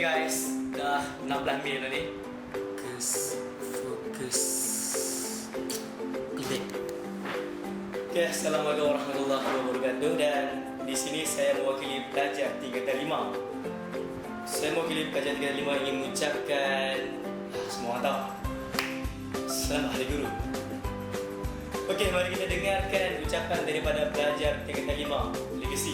Guys, dah 16 Mei dah ni. Fokus Fokus Klik Okay, Assalamualaikum warahmatullahi wabarakatuh dan di sini saya mewakili pelajar tingkatan 5. Saya mewakili pelajar tingkatan 5 ingin mengucapkan ah, semua orang tahu. Selamat Hari Guru. Okey, mari kita dengarkan ucapan daripada pelajar tingkatan 5, Legacy.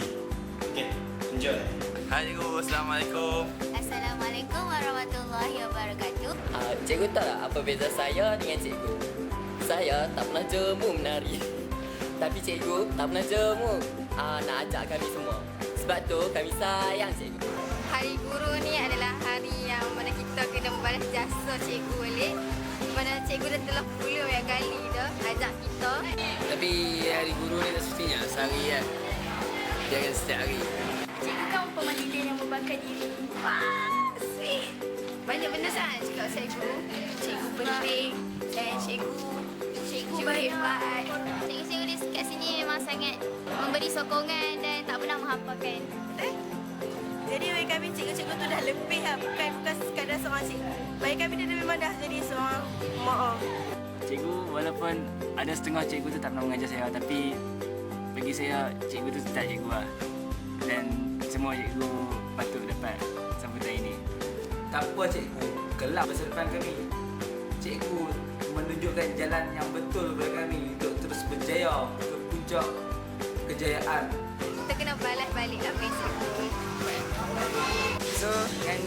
Okey, enjoy. Hai cikgu, Assalamualaikum Assalamualaikum warahmatullahi wabarakatuh. uh, Cikgu tahu tak apa beza saya dengan cikgu? Saya tak pernah jemu menari Tapi cikgu tak pernah jemu uh, Nak ajak kami semua Sebab tu kami sayang cikgu Hari Guru ni adalah hari yang mana kita kena membalas jasa cikgu balik. Mana cikgu dah telah puluh yang kali dah ajak kita. Tapi hari guru ni tak semestinya sehari kan Dia akan setiap hari Cikgu kan pemandikan yang membakar diri. Wah, sweet. Banyak benda sangat cakap cikgu. Cikgu penting dan cikgu Cikgu berhebat. Cikgu-cikgu di kat sini memang sangat memberi sokongan dan tak pernah menghampakan. Jadi bagi kami cikgu-cikgu tu dah lebih lah Bukan, bukan sekadar seorang cikgu Bagi kami dia memang dah jadi seorang mak Cikgu walaupun ada setengah cikgu tu tak pernah mengajar saya tapi bagi saya cikgu tu tetap cikgu lah. Dan semua cikgu patut dapat sambutan ini. Tak apa cikgu, kelab masa depan kami Cikgu menunjukkan jalan yang betul kepada kami Untuk terus berjaya ke puncak kejayaan. Kita kena balas balik yang cikgu So dengan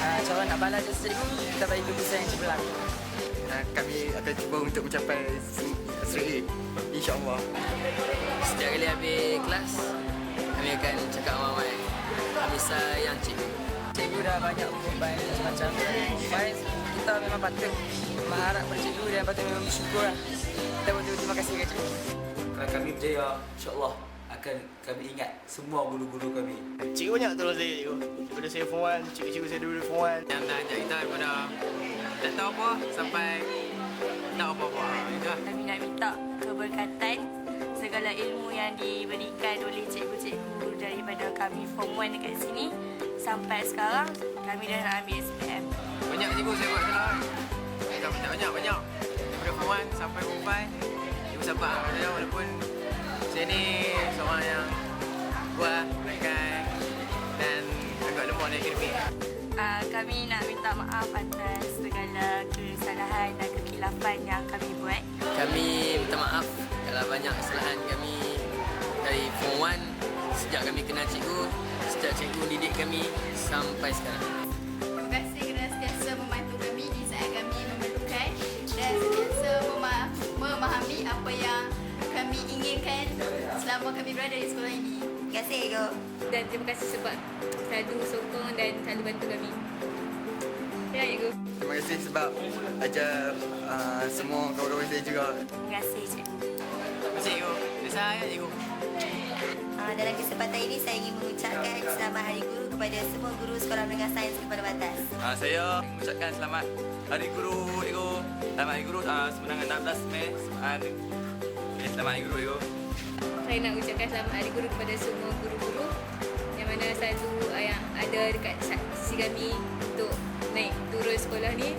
uh, cara nak balas jasa cikgu Kita bagi lukisan yang cemerlang. Uh, Kami akan cuba untuk mencapai Seri InsyaAllah Setiap kali habis kelas Kami akan cakap ramai Kami sayang cikgu Cikgu dah banyak berkorban macam-macam Baik, kita memang patut mengharap pada cikgu dan patut memang bersyukur lah. Kita betul terima kasih kepada cikgu. Kalau kami berjaya, insyaAllah akan kami ingat semua guru-guru kami. Cikgu banyak tolong saya cikgu. Daripada saya form 1, cikgu-cikgu saya dulu form 1. Yang dah ajak kita daripada tak tahu apa sampai tahu apa-apa. Lah. Kami nak minta keberkatan Segala ilmu yang diberikan oleh cikgu-cikgu Daripada kami form 1 dekat sini Sampai sekarang kami dah nak ambil SPM Banyak cikgu saya buat salah kan Tak banyak banyak banyak. Daripada form 1 sampai form 5 Cikgu sabar Kadang walaupun Saya ni seorang yang Kuat Berikan Dan agak lemah dari akademik. Uh, Kami nak minta maaf atas segala kesalahan dan kekilafan yang kami buat. Kami minta maaf Kalau banyak kesalahan kami Dari form 1 Sejak kami kenal cikgu Sejak cikgu didik kami Sampai sekarang. Terima kasih kerana sentiasa membantu kami di saat kami memerlukan dan sentiasa mema- memahami apa yang kami inginkan selama kami berada di sekolah ini. Terima kasih, Ego. Dan terima kasih sebab selalu sokong dan selalu bantu kami. Ya, Ego Terima kasih sebab Ajar uh, semua kawan-kawan saya juga. Terima kasih, cikgu. Terima kasih cikgu Saya cikgu Uh, dalam kesempatan ini saya ingin mengucapkan selamat Hari Guru kepada semua guru Sekolah Menengah Sains Kepada Batas. uh, Saya mengucapkan selamat Hari Guru Ego Selamat Hari Guru uh, Semenangan 16 Mei. Uh, okay, Selamat Hari Guru Ego Saya nak ucapkan selamat Hari Guru kepada semua guru-guru Yang mana selalu uh, yang ada dekat sisi kami Untuk naik turun sekolah ni.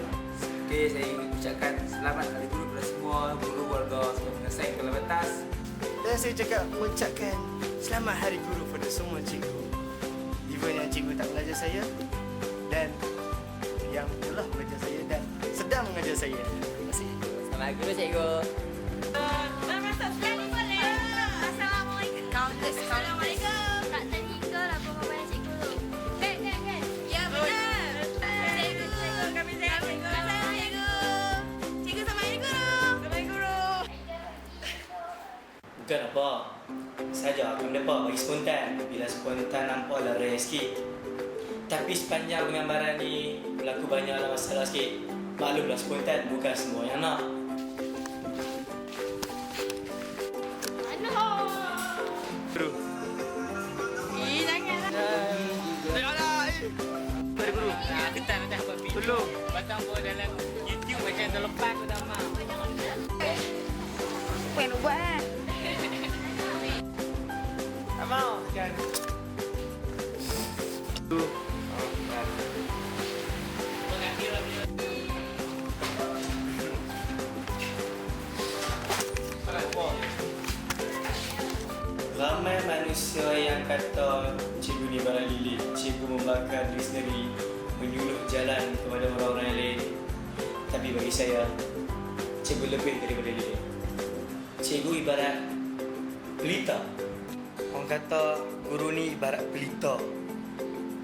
Okay, saya ingin ucapkan selamat Hari Guru kepada semua guru warga Sekolah Menengah Sains Kelas Batas Dan saya cakap mengucapkan selamat hari guru pada semua cikgu. Even yang cikgu tak mengajar saya dan yang telah mengajar saya dan sedang mengajar saya. Terima kasih. Selamat guru cikgu Assalamualaikum. Countless, Assalamualaikum. Bukan apa. Saja akan dapat bagi spontan. Bila spontan nampaklah rare sikit. Tapi sepanjang penggambaran ni berlaku banyaklah masalah sikit. Maklumlah spontan bukan semua yang nak. Eh, janganlah. Guru. Buat video. Tolong. Batang buat dalam YouTube macam terlepas aku dah mah. Apa yang nak buat kan? Ramai manusia yang kata cikgu ni barang lilit, cikgu membakar diri sendiri, menyuluh jalan kepada orang-orang lain. Tapi bagi saya, cikgu lebih daripada lilit. Cikgu ibarat pelita. Orang kata guru ni ibarat pelita.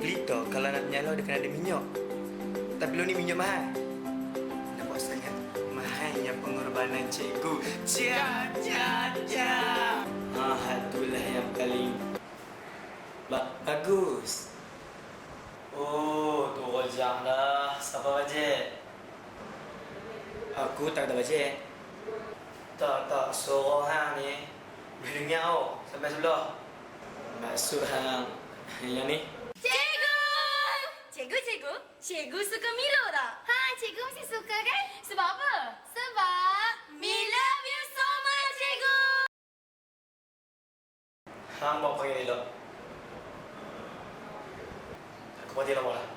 Pelita kalau nak menyala dia kena ada minyak. Tapi lo ni minyak mahal. Nampak sangat mahalnya pengorbanan cikgu. Cia, cia, cia. Ah, itulah yang paling ba- bagus. Oh, tu rojak dah. Siapa bajet? Aku tak ada bajet. Tak, tak. Suruh hang ni. Dengar tau. Sampai sebelah. Maksud hang yang ni. Cikgu! Cikgu, cikgu. Cikgu suka Milo tak? Ha, cikgu mesti suka kan? Sebab apa? Sebab me love you so much, cikgu. Hang bawa panggil elok. Aku mati lama lah.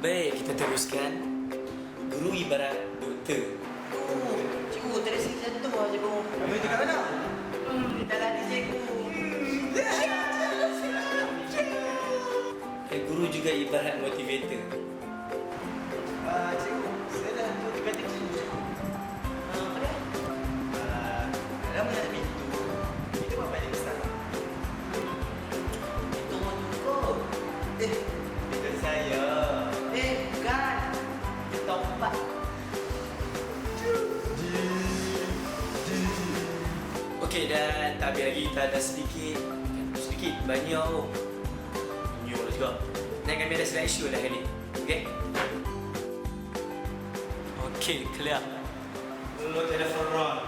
Baik, kita teruskan. Guru ibarat doktor. Cikgu, tadi saya jatuh lah cikgu. Habis tu kat mana? Hmm, di dalam ni cikgu. Dan guru juga ibarat motivator. Ah, cikgu, saya dah motivated cikgu. cikgu. Ah? Ah, dalam banyak pintu. Pintu apa yang besar? Itu mau cukup. Eh, Okey dan tak habis lagi kita ada sedikit sedikit banyak oh. New juga. Dan kami ada slide show lah kali. Okey. Okey, clear. Dulu telefon Ron.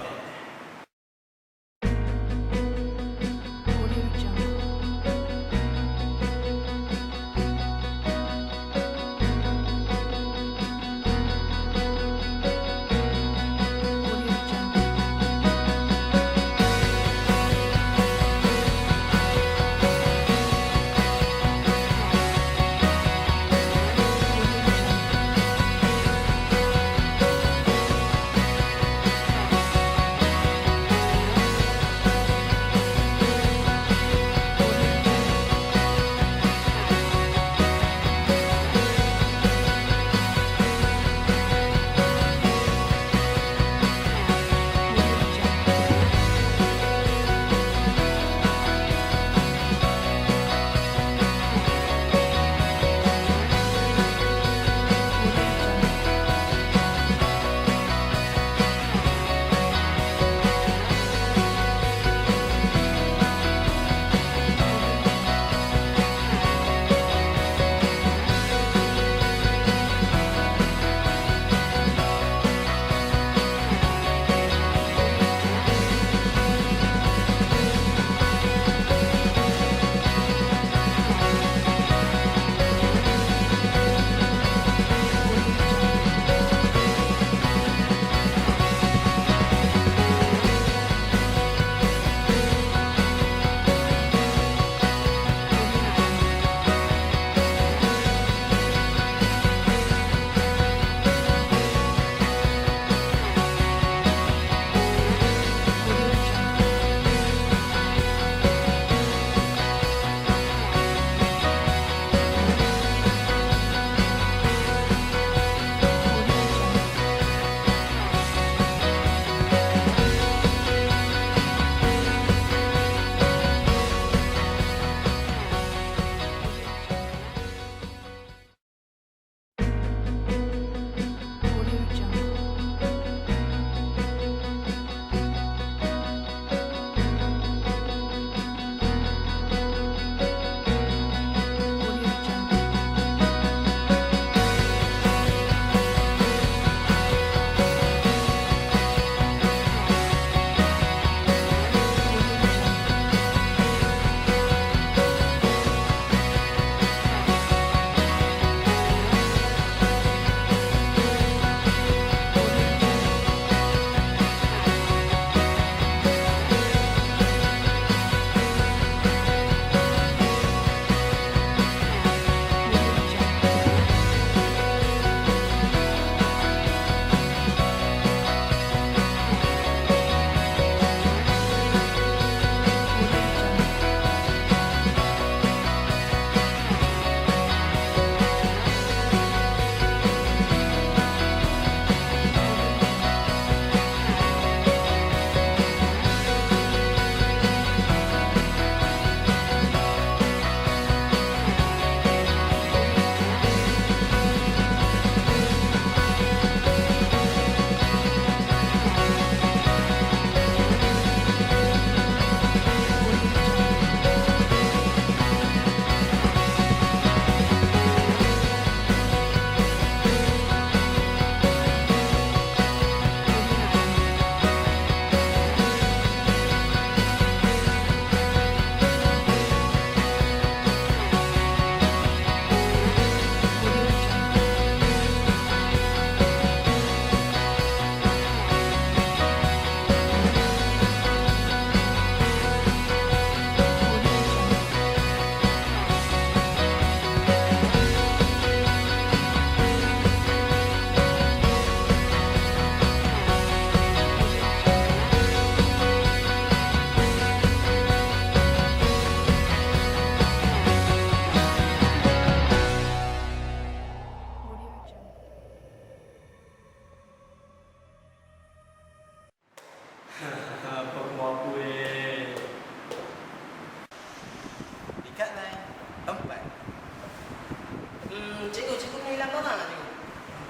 Hmm, cikgu, cikgu pernah hilang barang tak cikgu?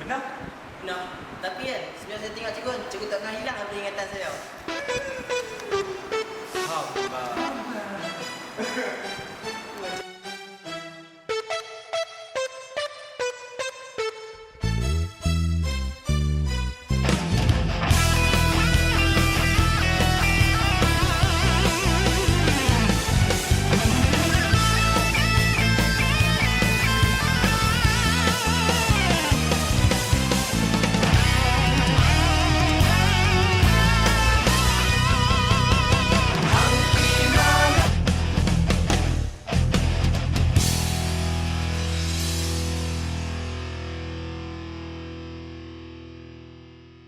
Pernah? Pernah. Tapi kan, sebelum saya tengok cikgu, cikgu tak pernah hilang apa ingatan saya. Alhamdulillah.